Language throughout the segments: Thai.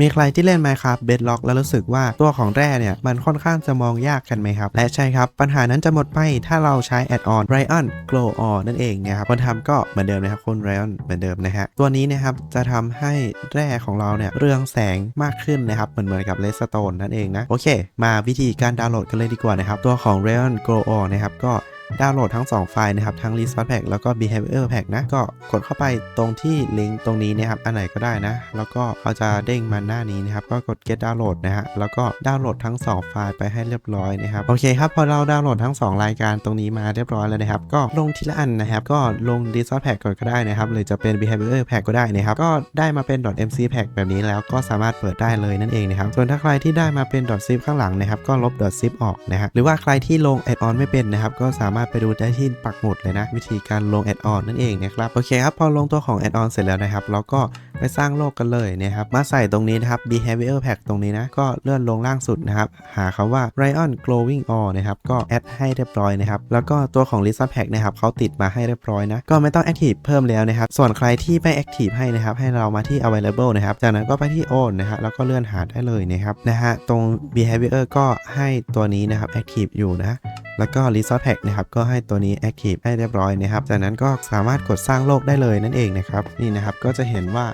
มีใครที่เล่น Minecraft Bedrock แล้วรู้สึกว่าตัวของแร่เนี่ย มันค่อนข้างจะมองยากกันไหมครับ และใช่ครับ ปัญหานั้นจะหมดไปถ้าเราใช้แอดออน Ryan Glow Ore นั่นเองนะครับคนทำก็เหมือนเดิมนะครับคุณ Ryan เหมือนเดิมนะฮะตัวนี้นะครับจะทำให้แร่ของเราเนี่ยเรืองแสงมากขึ้นนะครับเหมือนเหมือนกับ Redstone นั่นเองนะโอเค มาวิธีการดาวน์โหลดกันเลยดีกว่านะครับตัวของ Ryan Glow Ore นะครับก็ ดาวน์โหลดทั้ง 2 ไฟล์นะครับ ทั้ง Resource Pack แล้วก็ Behavior Pack นะ ก็กดเข้าไปตรงที่ลิงก์ตรงนี้นะครับ อันไหนก็ได้นะ แล้วก็เขาจะเด้งมาหน้านี้นะครับ ก็กด get download นะฮะ แล้วก็ดาวน์โหลดทั้ง 2 ไฟล์ไปให้เรียบร้อยนะครับ โอเคครับ พอเราดาวน์โหลดทั้ง 2 รายการตรงนี้มาเรียบร้อยแล้วนะครับ ก็ลงทีละอันนะครับ ก็ลง Resource Pack ก่อนก็ได้นะครับ หรือจะเป็น Behavior Pack ก็ได้นะครับ ก็ได้มาเป็น .mc pack แบบนี้แล้วก็สามารถเปิดได้เลยนั่นเองนะครับ ส่วนถ้าใครที่ได้มาเป็น .zip ข้างหลังนะครับ ก็ลบ .zip ออกนะฮะ หรือว่าใครที่ลง add-on ไม่เป็นนะครับ ก็สามารถไปดูได้ที่ปักหมุดเลยนะ วิธีการลง add-on นั่นเองนะครับโอเคครับพอลงตัวของ add-on เสร็จแล้วนะครับเราก็ไปสร้างโลกกันเลยนะครับมาใส่ตรงนี้นะครับ behavior pack ตรงนี้นะก็เลื่อนลงล่างสุดนะครับหาคำว่า Ryan glowing ore นะครับก็แอดให้เรียบร้อยนะครับแล้วก็ตัวของ list pack นะครับเขาติดมาให้เรียบร้อยนะก็ไม่ต้อง active เพิ่มแล้วนะครับส่วนใครที่ไม่ active ให้นะครับให้เรามาที่ available นะครับจากนั้นก็ไปที่ own นะฮะแล้วก็เลื่อนหาได้เลยนะครับนะฮะตรง behavior ก็ให้ตัวนี้นะครับ active อยู่นะ แล้วก็ Resource Pack นะครับก็ให้ตัวนี้ Active ให้เรียบร้อยนะครับ จากนั้นก็สามารถกดสร้างโลกได้เลยนั่นเองนะครับ นี่นะครับก็จะเห็นว่า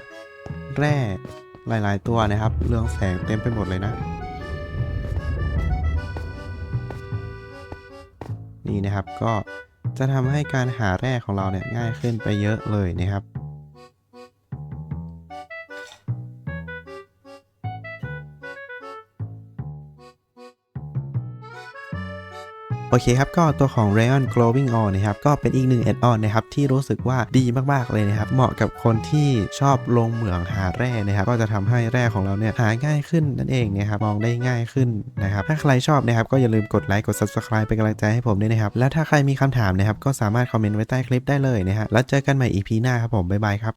แร่หลาย ๆ ตัวนะครับ เรืองแสงเต็มไปหมดเลยนะ นี่นะครับก็จะทำให้การหาแร่ของเราเนี่ยง่ายขึ้นไปเยอะเลยนะครับ โอเคครับก็ตัวของ Rayon Glowing Ore นะครับก็เป็นอีกหนึ่ง add-on นะครับที่รู้สึกว่าดีมากๆเลยนะครับ เหมาะกับคนที่ชอบลงเหมืองหาแร่นะครับ ก็จะทำให้แร่ของเราเนี่ยหาง่ายขึ้นนั่นเองนะครับมองได้ง่ายขึ้นนะครับ ถ้าใครชอบนะครับก็อย่าลืมกดไลค์กด Subscribe เป็นกำลังใจให้ผมด้วยนะครับและถ้าใครมีคำถามนะครับก็สามารถคอมเมนต์ไว้ใต้คลิปได้เลยนะฮะแล้วเจอกันใหม่ EP หน้าครับผมบ๊ายบายครับ